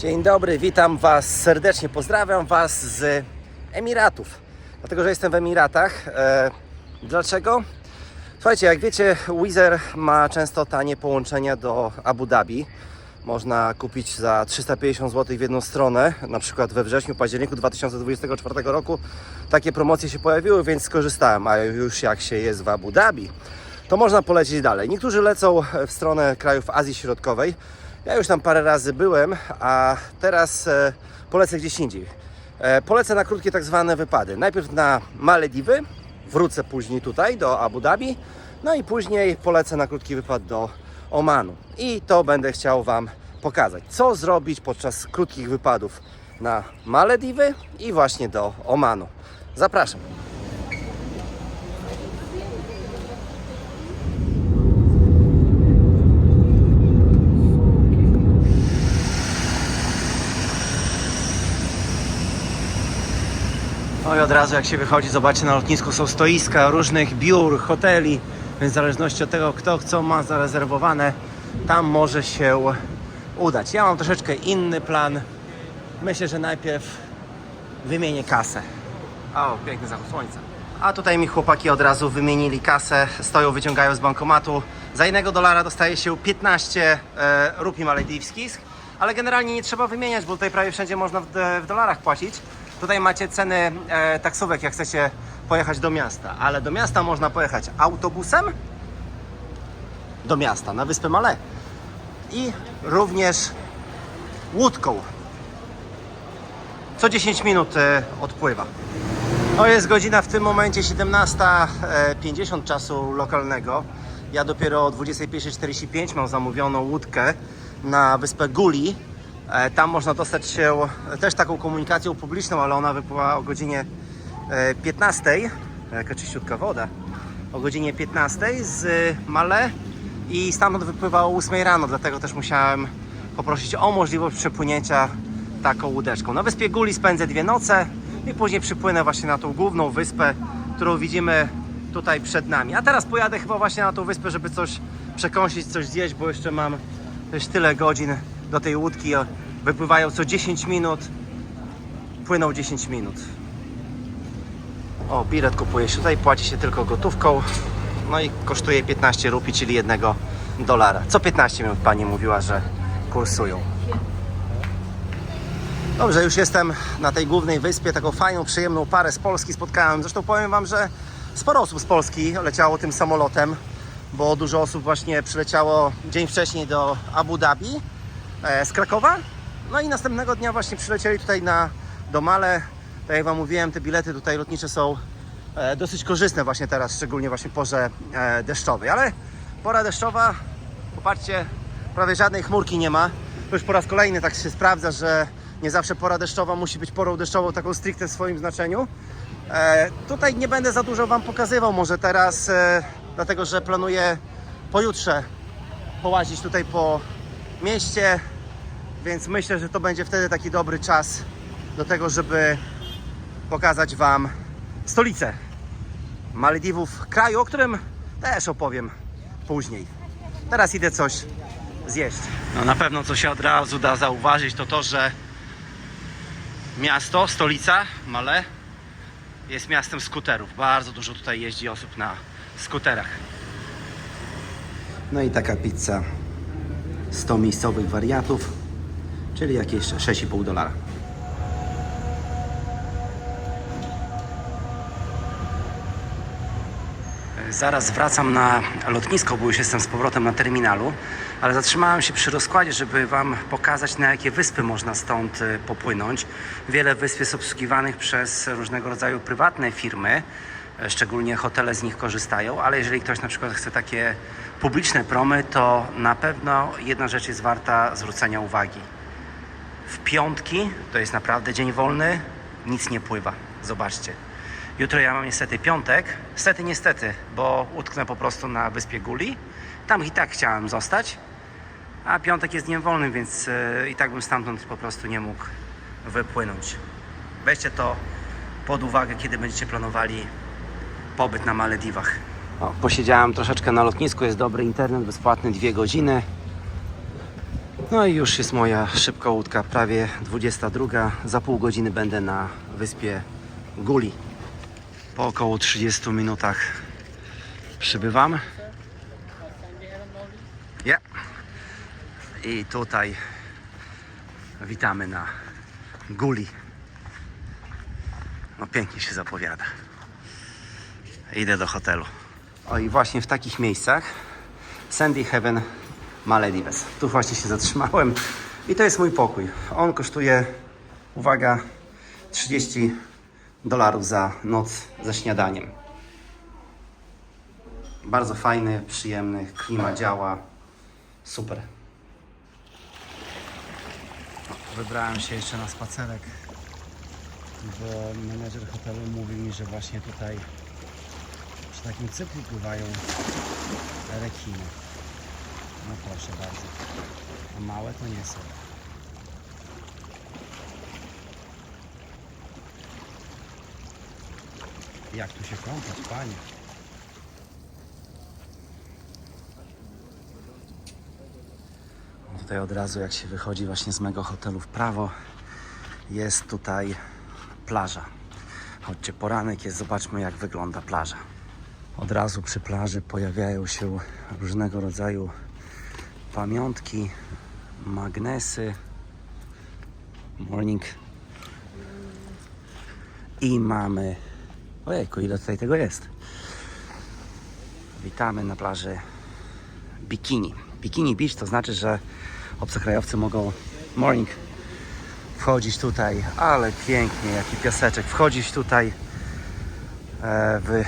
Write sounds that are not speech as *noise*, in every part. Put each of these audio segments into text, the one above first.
Dzień dobry, witam Was serdecznie, pozdrawiam Was z Emiratów. Dlatego, że jestem w Emiratach. E, dlaczego? Słuchajcie, jak wiecie, Wizer ma często tanie połączenia do Abu Dhabi. Można kupić za 350 zł w jedną stronę, na przykład we wrześniu, październiku 2024 roku. Takie promocje się pojawiły, więc skorzystałem, a już jak się jest w Abu Dhabi, to można polecieć dalej. Niektórzy lecą w stronę krajów Azji Środkowej. Ja już tam parę razy byłem, a teraz e, polecę gdzieś indziej. E, polecę na krótkie tak zwane wypady. Najpierw na Malediwy, wrócę później tutaj do Abu Dhabi, no i później polecę na krótki wypad do Omanu. I to będę chciał Wam pokazać, co zrobić podczas krótkich wypadów na Malediwy i właśnie do Omanu. Zapraszam. No i od razu jak się wychodzi, zobaczcie na lotnisku są stoiska różnych biur, hoteli, więc w zależności od tego kto co ma zarezerwowane, tam może się udać. Ja mam troszeczkę inny plan. Myślę, że najpierw wymienię kasę. O, piękny zachód słońca. A tutaj mi chłopaki od razu wymienili kasę, stoją, wyciągają z bankomatu. Za jednego dolara dostaje się 15 e, rupii malediwskich, ale generalnie nie trzeba wymieniać, bo tutaj prawie wszędzie można w, w dolarach płacić. Tutaj macie ceny e, taksówek, jak chcecie pojechać do miasta, ale do miasta można pojechać autobusem do miasta, na wyspę Male i również łódką. Co 10 minut e, odpływa. To jest godzina w tym momencie 17.50 czasu lokalnego. Ja dopiero o 21.45 mam zamówioną łódkę na wyspę Guli. E, Tam można dostać się też taką komunikacją publiczną, ale ona wypływa o godzinie e, 15. Jaka czyściutka woda. O godzinie 15 z Male i stamtąd wypływa o 8 rano, dlatego też musiałem poprosić o możliwość przepłynięcia taką łódeczką. Na wyspie Guli spędzę dwie noce i później przypłynę właśnie na tą główną wyspę, którą widzimy tutaj przed nami. A teraz pojadę chyba właśnie na tą wyspę, żeby coś przekąsić, coś zjeść, bo jeszcze mam tyle godzin do tej łódki. Wypływają co 10 minut, płyną 10 minut. O, bilet kupuje się tutaj, płaci się tylko gotówką. No i kosztuje 15 rupii, czyli jednego dolara. Co 15 minut pani mówiła, że kursują. Dobrze, już jestem na tej głównej wyspie, taką fajną, przyjemną parę z Polski spotkałem. Zresztą powiem Wam, że sporo osób z Polski leciało tym samolotem, bo dużo osób właśnie przyleciało dzień wcześniej do Abu Dhabi e, z Krakowa. No i następnego dnia właśnie przylecieli tutaj na do Male. Tak jak Wam mówiłem, te bilety tutaj lotnicze są e, dosyć korzystne właśnie teraz, szczególnie właśnie w porze e, deszczowej. Ale pora deszczowa, popatrzcie, prawie żadnej chmurki nie ma. To już po raz kolejny tak się sprawdza, że nie zawsze pora deszczowa musi być porą deszczową taką stricte w swoim znaczeniu. E, tutaj nie będę za dużo Wam pokazywał może teraz, e, dlatego że planuję pojutrze połazić tutaj po mieście, więc myślę, że to będzie wtedy taki dobry czas do tego, żeby pokazać Wam stolicę Malediwów, kraju, o którym też opowiem później. Teraz idę coś zjeść. No na pewno co się od razu da zauważyć to to, że miasto, stolica Male jest miastem skuterów. Bardzo dużo tutaj jeździ osób na skuterach. No i taka pizza 100 miejscowych wariatów, czyli jakieś 6,5 dolara. Zaraz wracam na lotnisko, bo już jestem z powrotem na terminalu, ale zatrzymałem się przy rozkładzie, żeby Wam pokazać, na jakie wyspy można stąd y, popłynąć. Wiele wysp jest obsługiwanych przez różnego rodzaju prywatne firmy, e, szczególnie hotele z nich korzystają, ale jeżeli ktoś na przykład chce takie publiczne promy, to na pewno jedna rzecz jest warta zwrócenia uwagi. W piątki, to jest naprawdę dzień wolny, nic nie pływa. Zobaczcie. Jutro ja mam niestety piątek. Niestety, niestety, bo utknę po prostu na wyspie Guli. Tam i tak chciałem zostać. A piątek jest dniem wolnym, więc e, i tak bym stamtąd po prostu nie mógł wypłynąć. Weźcie to pod uwagę, kiedy będziecie planowali pobyt na Malediwach. O, posiedziałem troszeczkę na lotnisku, jest dobry internet, bezpłatny, dwie godziny. No i już jest moja szybka łódka, prawie 22. Za pół godziny będę na wyspie Guli. Po około 30 minutach przybywam. Ja. I tutaj witamy na Guli. No pięknie się zapowiada. Idę do hotelu. O i właśnie w takich miejscach Sandy Heaven Maledives. Tu właśnie się zatrzymałem i to jest mój pokój. On kosztuje, uwaga, 30 dolarów za noc ze śniadaniem. Bardzo fajny, przyjemny, klima działa. Super. Wybrałem się jeszcze na spacerek, bo menedżer hotelu mówił mi, że właśnie tutaj przy takim cyklu pływają rekiny. No proszę bardzo. A małe to nie są. Jak tu się kąpać, panie? Tutaj od razu jak się wychodzi właśnie z mego hotelu w prawo jest tutaj plaża. Chodźcie, poranek jest, zobaczmy jak wygląda plaża. Od razu przy plaży pojawiają się różnego rodzaju pamiątki, magnesy. Morning. I mamy. Ojejku, ile tutaj tego jest? Witamy na plaży Bikini. Bikini Beach to znaczy, że obcokrajowcy mogą morning wchodzić tutaj, ale pięknie, jaki piaseczek, wchodzić tutaj e, w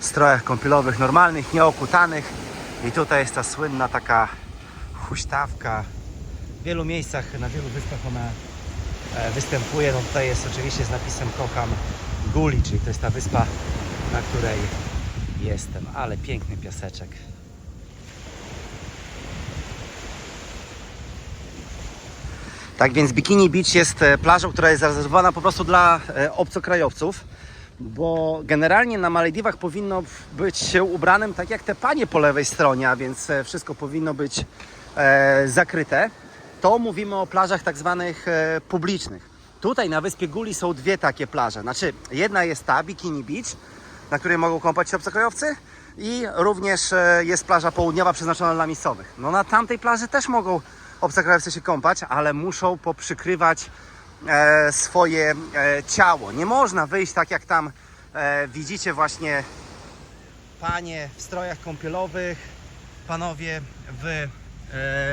strojach kąpielowych normalnych, nieokutanych i tutaj jest ta słynna taka huśtawka. W wielu miejscach, na wielu wyspach ona e, występuje. No tutaj jest oczywiście z napisem kocham Guli, czyli to jest ta wyspa, na której jestem, ale piękny piaseczek. Tak więc Bikini Beach jest e, plażą, która jest zarezerwowana po prostu dla e, obcokrajowców, bo generalnie na Malediwach powinno być się ubranym tak jak te panie po lewej stronie, a więc e, wszystko powinno być e, zakryte. To mówimy o plażach tak zwanych e, publicznych. Tutaj na wyspie Guli są dwie takie plaże. Znaczy, jedna jest ta, Bikini Beach, na której mogą kąpać się obcokrajowcy i również e, jest plaża południowa przeznaczona dla miejscowych. No na tamtej plaży też mogą obcokrajowcy się kąpać, ale muszą poprzykrywać swoje e, ciało. Nie można wyjść tak jak tam e, widzicie właśnie panie w strojach kąpielowych, panowie w e,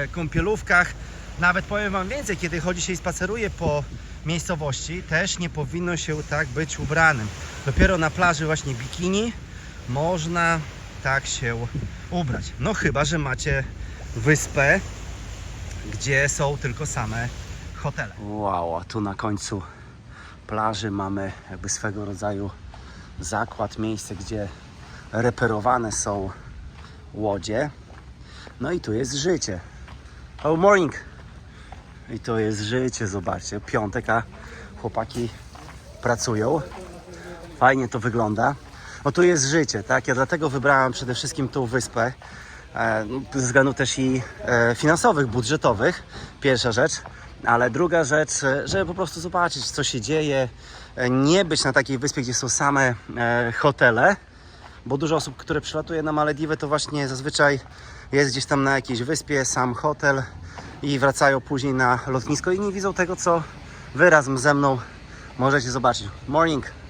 kąpielówkach. Nawet powiem Wam więcej, kiedy chodzi się i spaceruje po miejscowości, też nie powinno się tak być ubranym. Dopiero na plaży właśnie bikini można tak się ubrać. No chyba, że macie wyspę, gdzie są tylko same hotele. Wow, a tu na końcu plaży mamy jakby swego rodzaju zakład, miejsce, gdzie reperowane są łodzie. No i tu jest życie. Oh, morning! I to jest życie, zobaczcie. Piątek, a chłopaki pracują. Fajnie to wygląda. No tu jest życie, tak? Ja dlatego wybrałem przede wszystkim tą wyspę. E, ze względów też i e, finansowych, budżetowych. Pierwsza rzecz. Ale druga rzecz, e, żeby po prostu zobaczyć, co się dzieje. E, nie być na takiej wyspie, gdzie są same e, hotele. Bo dużo osób, które przylatuje na Malediwy, to właśnie zazwyczaj jest gdzieś tam na jakiejś wyspie, sam hotel i wracają później na lotnisko i nie widzą tego, co wy razem ze mną możecie zobaczyć. Morning!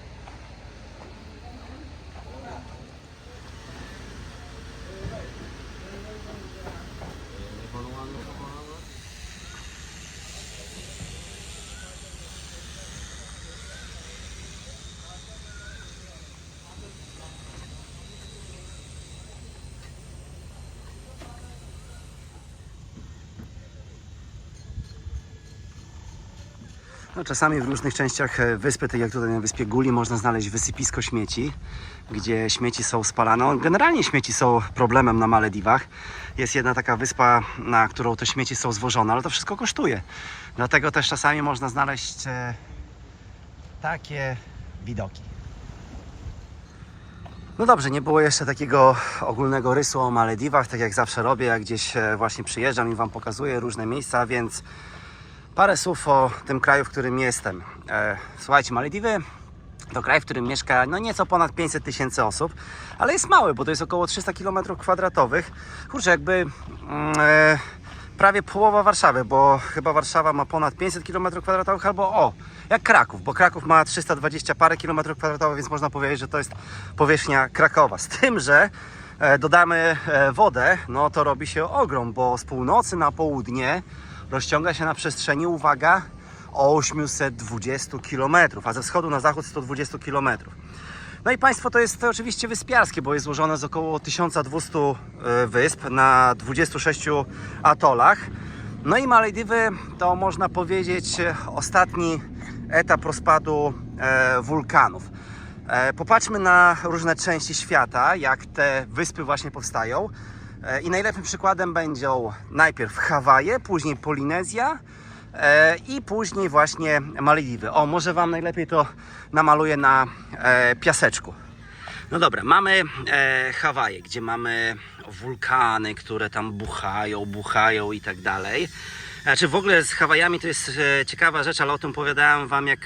No, czasami w różnych częściach e, wyspy, tak jak tutaj na wyspie Guli, można znaleźć wysypisko śmieci, gdzie śmieci są spalane. No, generalnie śmieci są problemem na Malediwach. Jest jedna taka wyspa, na którą te śmieci są zwożone, ale to wszystko kosztuje. Dlatego też czasami można znaleźć e, takie widoki. No dobrze, nie było jeszcze takiego ogólnego rysu o Malediwach, tak jak zawsze robię, jak gdzieś e, właśnie przyjeżdżam i Wam pokazuję różne miejsca, więc parę słów o tym kraju, w którym jestem. E, słuchajcie, Malediwy to kraj, w którym mieszka no nieco ponad 500 tysięcy osób, ale jest mały, bo to jest około 300 km kwadratowych. Kurczę, jakby mm, e, prawie połowa Warszawy, bo chyba Warszawa ma ponad 500 km kwadratowych, albo o, jak Kraków, bo Kraków ma 320 parę kilometrów kwadratowych, więc można powiedzieć, że to jest powierzchnia Krakowa. Z tym, że e, dodamy e, wodę, no to robi się ogrom, bo z północy na południe rozciąga się na przestrzeni, uwaga, 820 km, a ze wschodu na zachód 120 km. No i państwo to jest oczywiście wyspiarskie, bo jest złożone z około 1200 e, wysp na 26 atolach. No i Malediwy to można powiedzieć ostatni etap rozpadu e, wulkanów. E, Popatrzmy na różne części świata, jak te wyspy właśnie powstają. E, I najlepszym przykładem będą najpierw Hawaje, później Polinezja e, i później właśnie Malediwy. O, może Wam najlepiej to namaluję na e, piaseczku. No dobra, mamy Hawaje, gdzie mamy wulkany, które tam buchają, buchają i tak dalej. Znaczy w ogóle z Hawajami to jest ciekawa rzecz, ale o tym opowiadałem Wam jak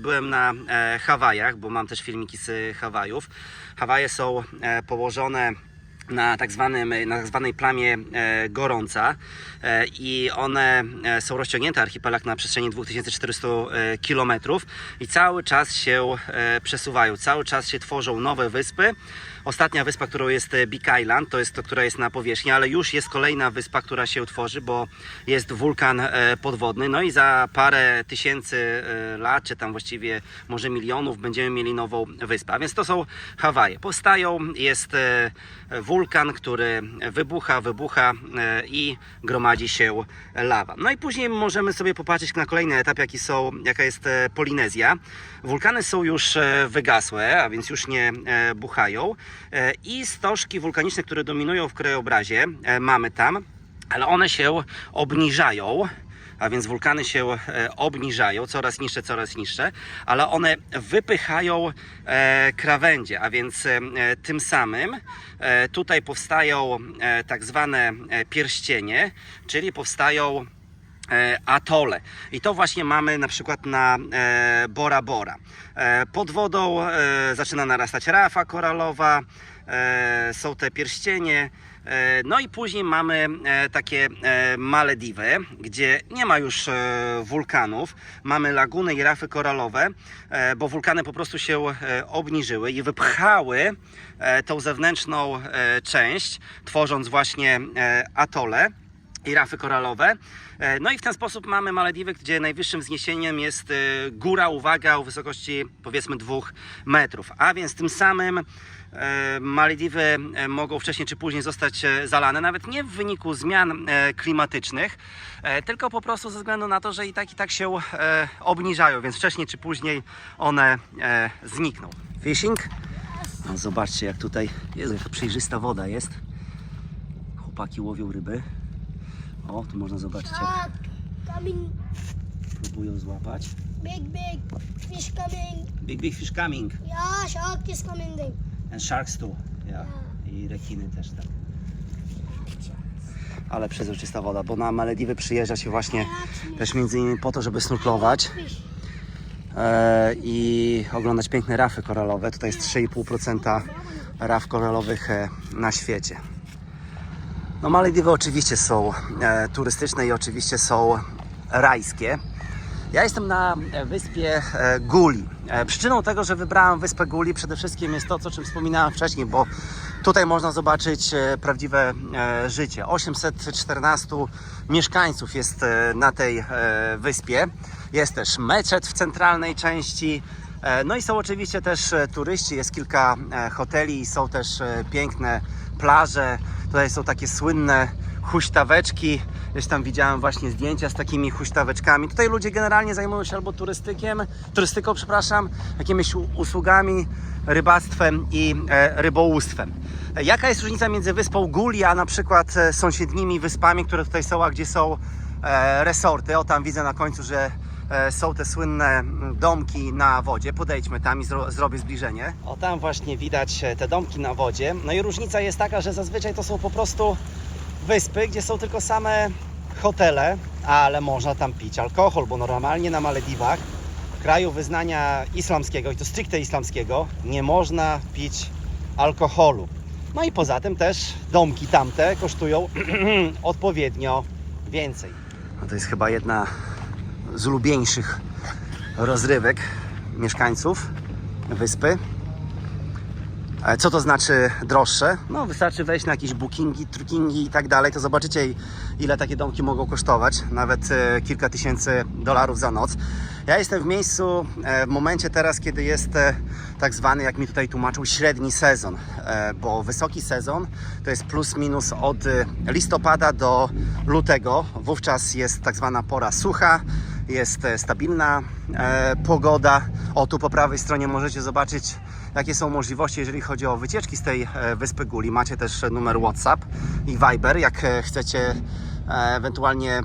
byłem na Hawajach, bo mam też filmiki z Hawajów. Hawaje są położone na tak, zwanym, na tak zwanej plamie e, gorąca e, i one e, są rozciągnięte archipelag na przestrzeni 2400 e, km i cały czas się przesuwają, cały czas się tworzą nowe wyspy. Ostatnia wyspa, którą jest Big Island, to jest to, która jest na powierzchni, ale już jest kolejna wyspa, która się tworzy, bo jest wulkan podwodny. No i za parę tysięcy lat, czy tam właściwie może milionów, będziemy mieli nową wyspę. A więc to są Hawaje. Powstają, jest e, wulkan, który wybucha, wybucha e, i gromadzi się lawa. No i później możemy sobie popatrzeć na kolejny etap, jaki są, jaka jest e, Polinezja. Wulkany są już e, wygasłe, a więc już nie buchają i stożki wulkaniczne, które dominują w krajobrazie mamy tam, ale one się obniżają. A więc wulkany się e, obniżają, coraz niższe, coraz niższe, ale one wypychają e, krawędzie, a więc e, tym samym tutaj powstają tak zwane pierścienie, czyli powstają atole. I to właśnie mamy na przykład na e, Bora Bora. E, pod wodą e, zaczyna narastać rafa koralowa, e, są te pierścienie. E, No i później mamy e, takie e, Malediwy, gdzie nie ma już e, wulkanów. Mamy laguny i rafy koralowe, e, bo wulkany po prostu się e, obniżyły i wypchały e, tą zewnętrzną e, część, tworząc właśnie e, atole i rafy koralowe. E, No i w ten sposób mamy Malediwy, gdzie najwyższym wzniesieniem jest e, góra, uwaga, o wysokości powiedzmy dwóch metrów. A więc tym samym e, Malediwy mogą wcześniej czy później zostać zalane, nawet nie w wyniku zmian klimatycznych, tylko po prostu ze względu na to, że i tak i tak się obniżają, więc wcześniej czy później one znikną. Fishing? No zobaczcie jak tutaj, jaka przejrzysta woda jest. Chłopaki łowią ryby. O, tu można zobaczyć jak coming, próbują złapać. big, big fish coming. Big, big fish coming. Yeah, shark is coming. And sharks too. Yeah. I rekiny też tak. Ale przezroczysta woda, bo na Malediwy przyjeżdża się właśnie też między innymi po to, żeby snurklować Fish. e, i oglądać piękne rafy koralowe. Tutaj jest 3,5% raf koralowych e, na świecie. No Malediwy oczywiście są e, turystyczne i oczywiście są rajskie. Ja jestem na e, wyspie e, Guli. E, Przyczyną tego, że wybrałem wyspę Guli przede wszystkim jest to, co czym wspominałem wcześniej, bo tutaj można zobaczyć prawdziwe życie. 814 mieszkańców jest na tej wyspie. Jest też meczet w centralnej części. E, No i są oczywiście też e, turyści, jest kilka e, hoteli, są też piękne plaże. Tutaj są takie słynne huśtaweczki. Gdzieś tam widziałem właśnie zdjęcia z takimi huśtaweczkami. Tutaj ludzie generalnie zajmują się albo turystykiem, turystyką, przepraszam, jakimiś usługami, rybactwem i rybołówstwem. Jaka jest różnica między wyspą Guli, a na przykład sąsiednimi wyspami, które tutaj są, a gdzie są resorty? O, tam widzę na końcu, że są te słynne mm, domki na wodzie. Podejdźmy tam i zro, zrobię zbliżenie. O, tam właśnie widać e, te domki na wodzie. No i różnica jest taka, że zazwyczaj to są po prostu wyspy, gdzie są tylko same hotele, ale można tam pić alkohol, bo normalnie na Malediwach, w kraju wyznania islamskiego, i to stricte islamskiego, nie można pić alkoholu. No i poza tym też domki tamte kosztują *clears throat* odpowiednio więcej. No to jest chyba jedna z ulubieńszych rozrywek mieszkańców wyspy. E, Co to znaczy droższe? No wystarczy wejść na jakieś bookingi, trackingi i tak dalej, to zobaczycie ile takie domki mogą kosztować, nawet e, kilka tysięcy dolarów za noc. Ja jestem w miejscu e, w momencie teraz, kiedy jest tak zwany, jak mi tutaj tłumaczył, średni sezon, bo wysoki sezon to jest plus minus od listopada do lutego. Wówczas jest tak zwana pora sucha, jest e, stabilna e, pogoda. O, tu po prawej stronie możecie zobaczyć, jakie są możliwości, jeżeli chodzi o wycieczki z tej e, wyspy Guli. Macie też numer WhatsApp i Viber, jak chcecie ewentualnie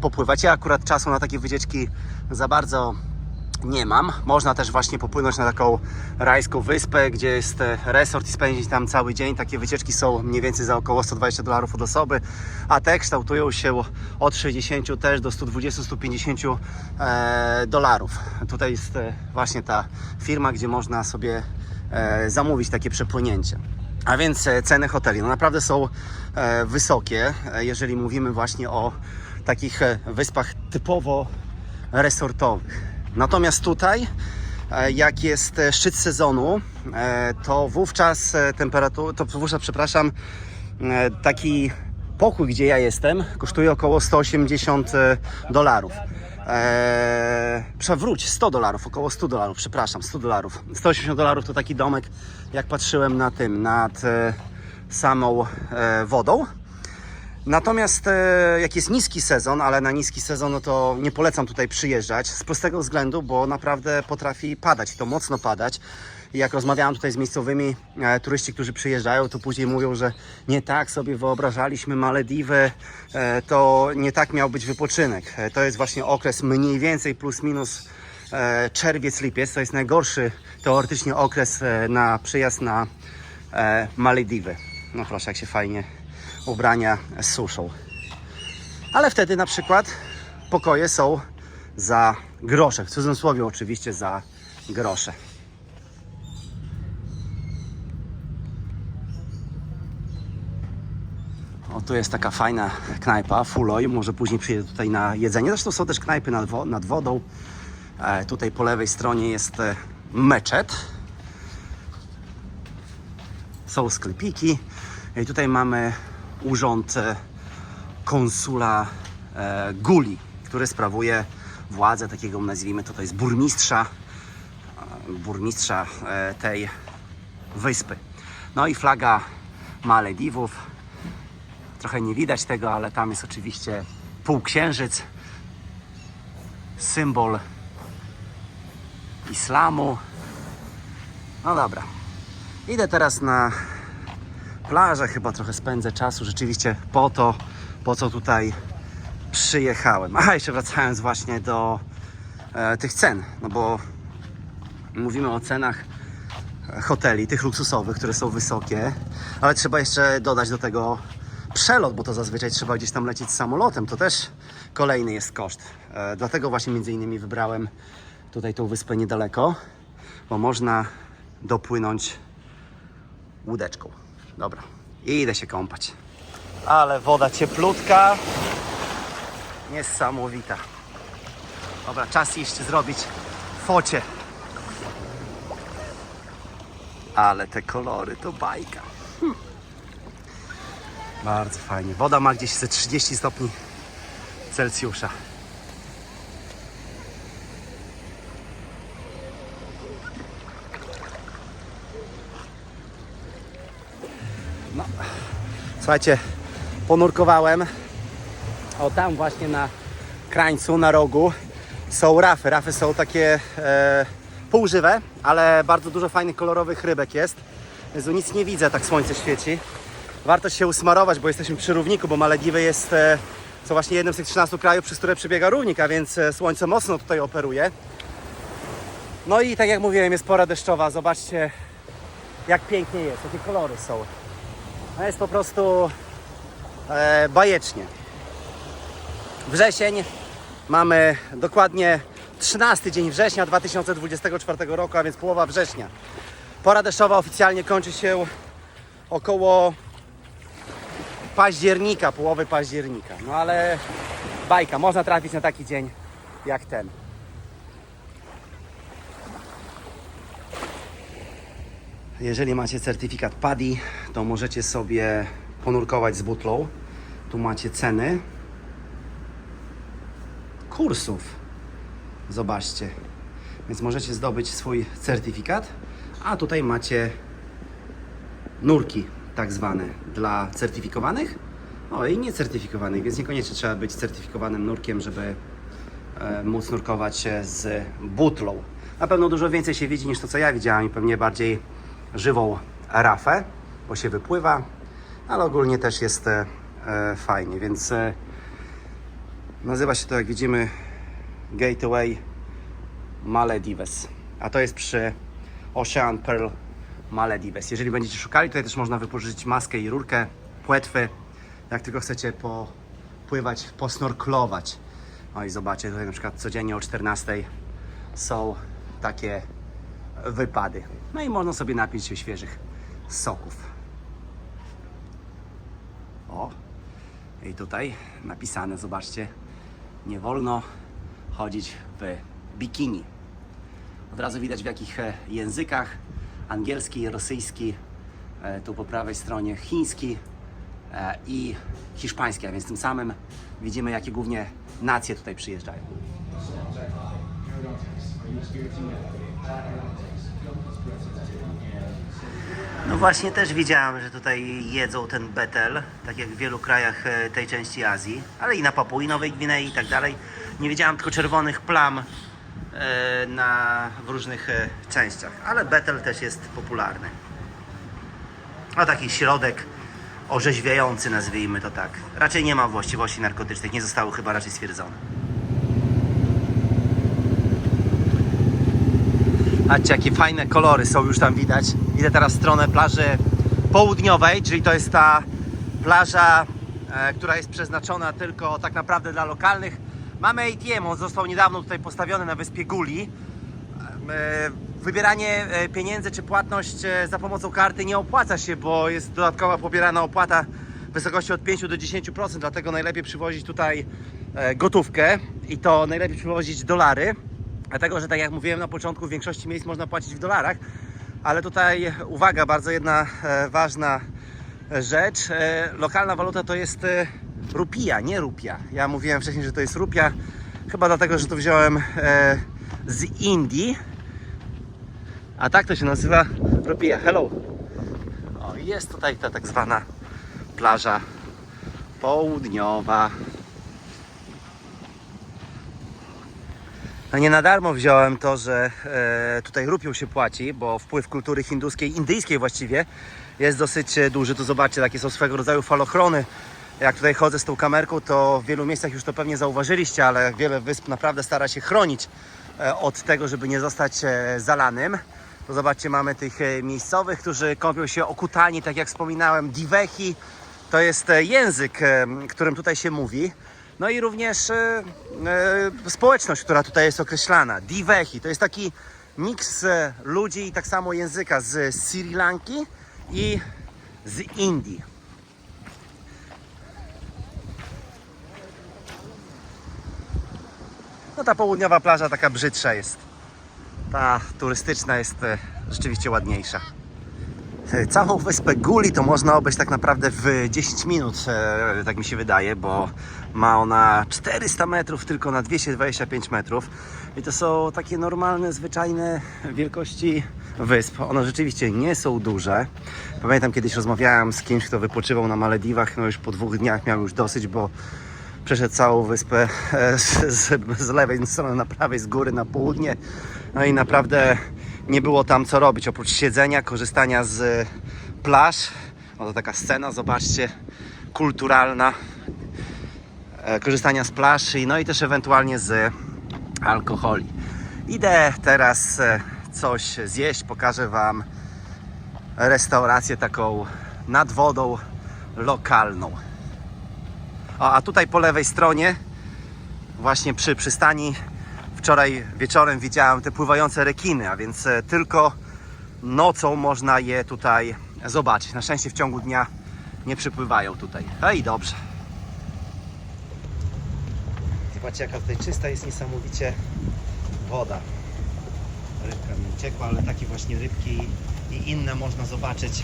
popływać. Ja akurat czasu na takie wycieczki za bardzo nie mam. Można też właśnie popłynąć na taką rajską wyspę, gdzie jest e, resort i spędzić tam cały dzień. Takie wycieczki są mniej więcej za około 120 dolarów od osoby, a te kształtują się od 60 też do 120-150 e, dolarów. Tutaj jest e, właśnie ta firma, gdzie można sobie zamówić takie przepłynięcie. A więc ceny hoteli no naprawdę są wysokie, jeżeli mówimy właśnie o takich wyspach typowo resortowych. Natomiast tutaj, e, jak jest e, szczyt sezonu, e, to wówczas temperatura, to wówczas, przepraszam, taki pokój, gdzie ja jestem, kosztuje około 180 dolarów. Eee, przewróć 100 dolarów, około 100 dolarów, przepraszam, 100 dolarów. 180 dolarów to taki domek, jak patrzyłem na tym, nad e, samą e, wodą. Natomiast e, jak jest niski sezon, ale na niski sezon no to nie polecam tutaj przyjeżdżać z prostego względu, bo naprawdę potrafi padać, to mocno padać. Jak rozmawiałem tutaj z miejscowymi e, turyści, którzy przyjeżdżają, to później mówią, że nie tak sobie wyobrażaliśmy Malediwy, e, to nie tak miał być wypoczynek. E, to jest właśnie okres mniej więcej plus minus e, czerwiec, lipiec. To jest najgorszy teoretycznie okres e, na przyjazd na e, Malediwy. No proszę, jak się fajnie ubrania suszą. Ale wtedy na przykład pokoje są za grosze. W cudzysłowie oczywiście za grosze. O, tu jest taka fajna knajpa, Fuloj. Może później przyjedę tutaj na jedzenie. Zresztą są też knajpy nad, wo- nad wodą. E, tutaj po lewej stronie jest e, meczet. Są sklepiki. I tutaj mamy urząd e, konsula e, Guli, który sprawuje władzę takiego, nazwijmy to, to jest burmistrza, e, burmistrza e, tej wyspy. No i flaga Malediwów. Trochę nie widać tego, ale tam jest oczywiście półksiężyc, symbol islamu. No dobra. Idę teraz na plażę, chyba trochę spędzę czasu rzeczywiście po to, po co tutaj przyjechałem. A jeszcze wracając właśnie do e, tych cen, no bo mówimy o cenach hoteli, tych luksusowych, które są wysokie, ale trzeba jeszcze dodać do tego przelot, bo to zazwyczaj trzeba gdzieś tam lecieć samolotem, to też kolejny jest koszt. E, dlatego właśnie między innymi wybrałem tutaj tą wyspę niedaleko, bo można dopłynąć łódeczką. Dobra, i idę się kąpać. Ale woda cieplutka. Niesamowita. Dobra, czas iść zrobić focie. Ale te kolory to bajka. Hm. Bardzo fajnie. Woda ma gdzieś ze 30 stopni Celsjusza. Słuchajcie, ponurkowałem. O tam właśnie na krańcu, na rogu są rafy. Rafy są takie e, półżywe, ale bardzo dużo fajnych kolorowych rybek jest. Jezu, nic nie widzę, tak słońce świeci. Warto się usmarować, bo jesteśmy przy równiku, bo Malediwy jest e, właśnie jednym z tych 13 krajów, przez które przebiega równik, a więc e, słońce mocno tutaj operuje. No i tak jak mówiłem, jest pora deszczowa. Zobaczcie, jak pięknie jest, jakie kolory są. No jest po prostu e, bajecznie. Wrzesień, mamy dokładnie 13 dzień września 2024 roku, a więc połowa września. Pora deszczowa oficjalnie kończy się około października, połowy października. No ale bajka, można trafić na taki dzień jak ten. Jeżeli macie certyfikat PADI, to możecie sobie ponurkować z butlą. Tu macie ceny kursów. Zobaczcie. Więc możecie zdobyć swój certyfikat, a tutaj macie nurki tak zwane dla certyfikowanych, no i niecertyfikowanych, więc niekoniecznie trzeba być certyfikowanym nurkiem, żeby e, móc nurkować się z butlą. Na pewno dużo więcej się widzi niż to, co ja widziałem i pewnie bardziej żywą rafę, bo się wypływa, ale ogólnie też jest e, fajnie, więc e, nazywa się to, jak widzimy, Gateway Maledives, a to jest przy Ocean Pearl Maledives. Jeżeli będziecie szukali, tutaj też można wypożyczyć maskę i rurkę, płetwy, jak tylko chcecie popływać, posnorklować. O i zobaczcie, tutaj na przykład codziennie o 14 są takie wypady. No i można sobie napić się świeżych soków. O, i tutaj napisane, zobaczcie, nie wolno chodzić w bikini. Od razu widać w jakich e, językach. Angielski, rosyjski, e, tu po prawej stronie chiński e, i hiszpański, a więc tym samym widzimy jakie głównie nacje tutaj przyjeżdżają. No właśnie też widziałem, że tutaj jedzą ten betel, tak jak w wielu krajach e, tej części Azji, ale i na Papui Nowej Gwinei i tak dalej. Nie widziałem tylko czerwonych plam e, na, w różnych e, częściach, ale betel też jest popularny. A taki środek orzeźwiający, nazwijmy to tak. Raczej nie ma właściwości narkotycznych, nie zostały chyba raczej stwierdzone. Patrzcie, jakie fajne kolory są już tam widać. Idę teraz w stronę plaży południowej, czyli to jest ta plaża, e, która jest przeznaczona tylko tak naprawdę dla lokalnych. Mamy ATM, on został niedawno tutaj postawiony na wyspie Guli. E, Wybieranie e, pieniędzy czy płatność e, za pomocą karty nie opłaca się, bo jest dodatkowa pobierana opłata w wysokości od 5 do 10%, dlatego najlepiej przywozić tutaj e, gotówkę i to najlepiej przywozić dolary. Dlatego, że tak jak mówiłem na początku, w większości miejsc można płacić w dolarach, ale tutaj uwaga, bardzo jedna e, ważna rzecz. E, lokalna waluta to jest e, rupia, nie rupia. Ja mówiłem wcześniej, że to jest rupia, chyba dlatego, że to wziąłem e, z Indii. A tak to się nazywa rupia. Hello. O, jest tutaj ta tak zwana plaża południowa. Nie na darmo wziąłem to, że e, tutaj rupią się płaci, bo wpływ kultury hinduskiej, indyjskiej właściwie jest dosyć e, duży. Tu zobaczcie, takie są swego rodzaju falochrony. Jak tutaj chodzę z tą kamerką, to w wielu miejscach już to pewnie zauważyliście, ale wiele wysp naprawdę stara się chronić e, od tego, żeby nie zostać e, zalanym. To zobaczcie, mamy tych miejscowych, którzy kąpią się okutani, tak jak wspominałem, divehi. To jest język, którym tutaj się mówi. No i również e, e, społeczność, która tutaj jest określana. Divehi to jest taki miks e, ludzi i tak samo języka z Sri Lanki i z Indii. No ta południowa plaża taka brzydsza jest. Ta turystyczna jest rzeczywiście ładniejsza. Całą wyspę Guli to można obejść tak naprawdę w 10 minut, tak mi się wydaje, bo ma ona 400 metrów tylko na 225 metrów. I to są takie normalne, zwyczajne wielkości wysp. One rzeczywiście nie są duże. Pamiętam kiedyś rozmawiałem z kimś, kto wypoczywał na Malediwach, no już po dwóch dniach miał już dosyć, bo przeszedł całą wyspę e, z, z, z lewej strony na prawej, z góry na południe. No i naprawdę nie było tam co robić oprócz siedzenia, korzystania z plaż. Oto taka scena, zobaczcie, kulturalna. E, korzystania z plaż, i- no i też ewentualnie z alkoholi. Idę teraz e, coś zjeść, pokażę Wam restaurację taką nad wodą lokalną. O, a tutaj po lewej stronie, właśnie przy przystani, wczoraj wieczorem widziałem te pływające rekiny, a więc e, tylko nocą można je tutaj zobaczyć. Na szczęście w ciągu dnia nie przypływają tutaj. No i dobrze. Zobaczcie jaka tutaj czysta jest niesamowicie woda. Rybka mi uciekła, ale takie właśnie rybki i inne można zobaczyć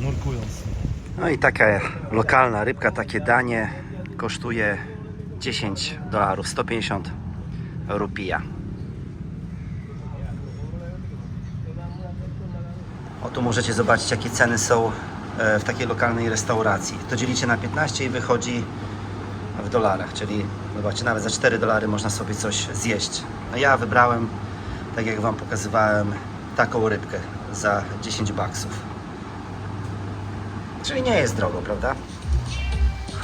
nurkując. No i taka lokalna rybka, takie danie kosztuje 10 dolarów, 150 rupija. O tu możecie zobaczyć jakie ceny są e, w takiej lokalnej restauracji. To dzielicie na 15 i wychodzi w dolarach, czyli zobaczcie, nawet za 4 dolary można sobie coś zjeść. A ja wybrałem, tak jak Wam pokazywałem, taką rybkę za 10 baksów. Czyli nie jest drogo, prawda?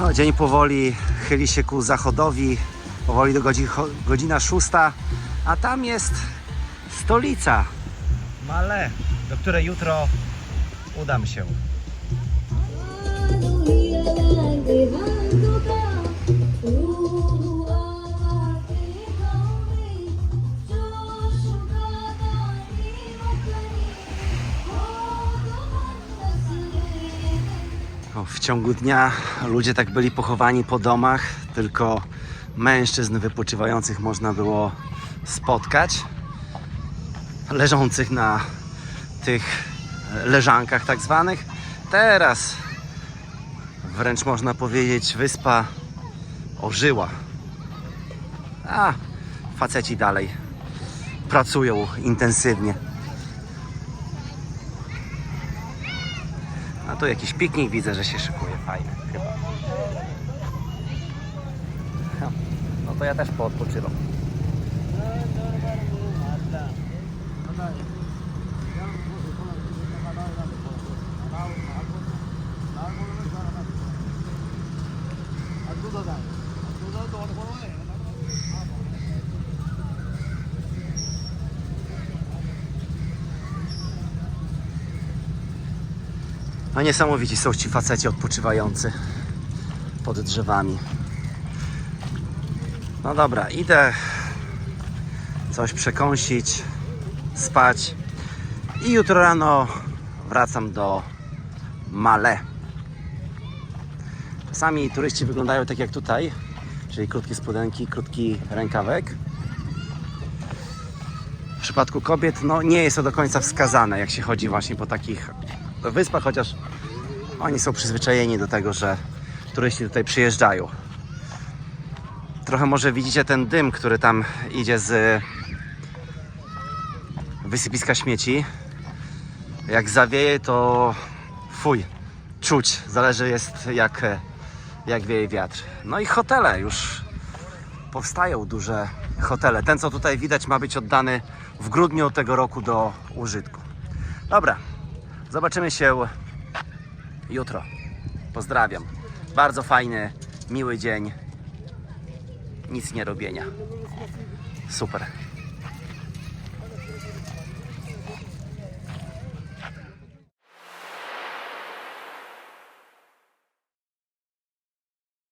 O, dzień powoli chyli się ku zachodowi, powoli do godzi, cho- godzina szósta, a tam jest stolica Male, do której jutro udam się. W ciągu dnia ludzie tak byli pochowani po domach, tylko mężczyzn wypoczywających można było spotkać, leżących na tych leżankach tak zwanych. Teraz wręcz można powiedzieć wyspa ożyła. A faceci dalej pracują intensywnie. Tu jakiś piknik widzę, że się szykuje fajny chyba. No to ja też poodpoczywam. No niesamowici są ci faceci odpoczywający pod drzewami. No dobra, idę coś przekąsić, spać i jutro rano wracam do Male. Czasami turyści wyglądają tak jak tutaj, czyli krótkie spodenki, krótki rękawek. W przypadku kobiet no, nie jest to do końca wskazane, jak się chodzi właśnie po takich wyspach, chociaż oni są przyzwyczajeni do tego, że turyści tutaj przyjeżdżają. Trochę może widzicie ten dym, który tam idzie z wysypiska śmieci. Jak zawieje, to fuj, czuć. Zależy jest jak, jak wieje wiatr. No i hotele już powstają duże hotele. Ten, co tutaj widać, ma być oddany w grudniu tego roku do użytku. Dobra, zobaczymy się jutro. Pozdrawiam. Bardzo fajny, miły dzień. Nic nie robienia. Super.